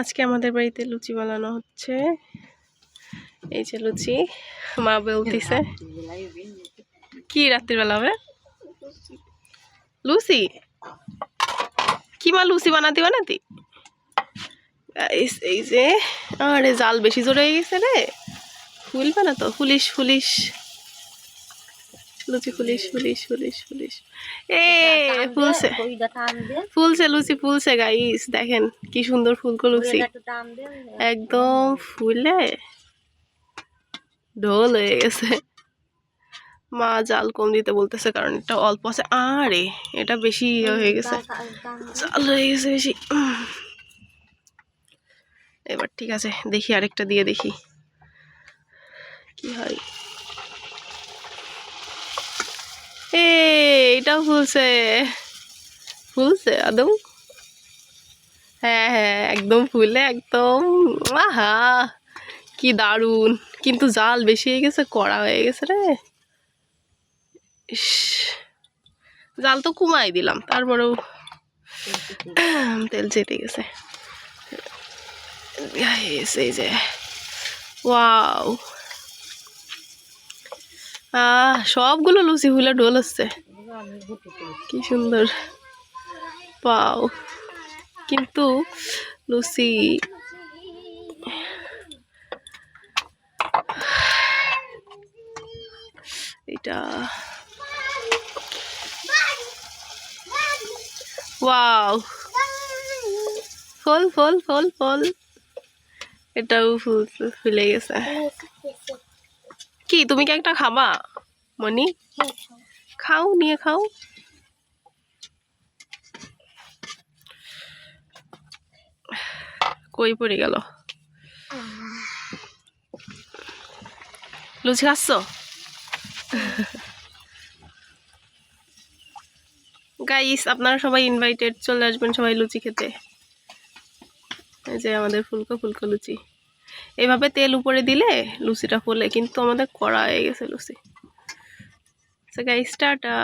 আজকে আমাদের বাড়িতে লুচি বানানো হচ্ছে। এই যে লুচি, মা বলতিছে। কি রাত্রিবেলা হবে? লুচি? কি মা লুচি বানাতি বানাতি? এই যে, আরে জাল বেশি জোরে গেছে রে। ফুলবে না তো? ফুলিস ফুলিস লুচি ফুলিস ফুলিস ফুলিস ফুলিস। এ ফুলছে। ফুলছে লুচি ফুলছে গাইস দেখেন কি সুন্দর ফুলকো লুচি। একদম ফুলে। ঢোল হয়ে গেছে। মা জাল কম দিতে বলতেছে কারণ এটা অল্প আছে। আরে এটা বেশি ইয়ে হয়ে গেছে। জাল হয়ে গেছে বেশি। এবার ঠিক আছে দেখি আরেকটা দিয়ে দেখি। কি হয়? এ এটাও ফুলছে। ফুলছে, আদৌ? হ্যাঁ হ্যাঁ একদম ফুলে, একদম। আহা, কি দারুণ। কিন্তু জাল বেশি হয়ে গেছে, কড়া হয়ে গেছে রে। জাল তো কমাই দিলাম, তারপরেও তেল চেতে গেছে। এই যে, ওয়াও। সবগুলো লুচি ফুলে ঢোল হচ্ছে। কি সুন্দর। পাও। কিন্তু লুচি এটা ওয়াও। ফল ফল ফল ফল। এটাও ফুল, ফুলে গেছে। কি, তুমি কি একটা খাবা? মনি খাও, নিয়ে খাও। কই পড়ে গেল? লুচি খাচ্ছ? গাইস আপনারা সবাই ইনভাইটেড চলে আসবেন সবাই লুচি খেতে। এই যে আমাদের ফুলকো ফুলকো লুচি। এইভাবে তেল উপরে দিলে লুচিটা ফুলে কিন্তু আমাদের কড়া হয়ে গেছে লুচি। Guys tata.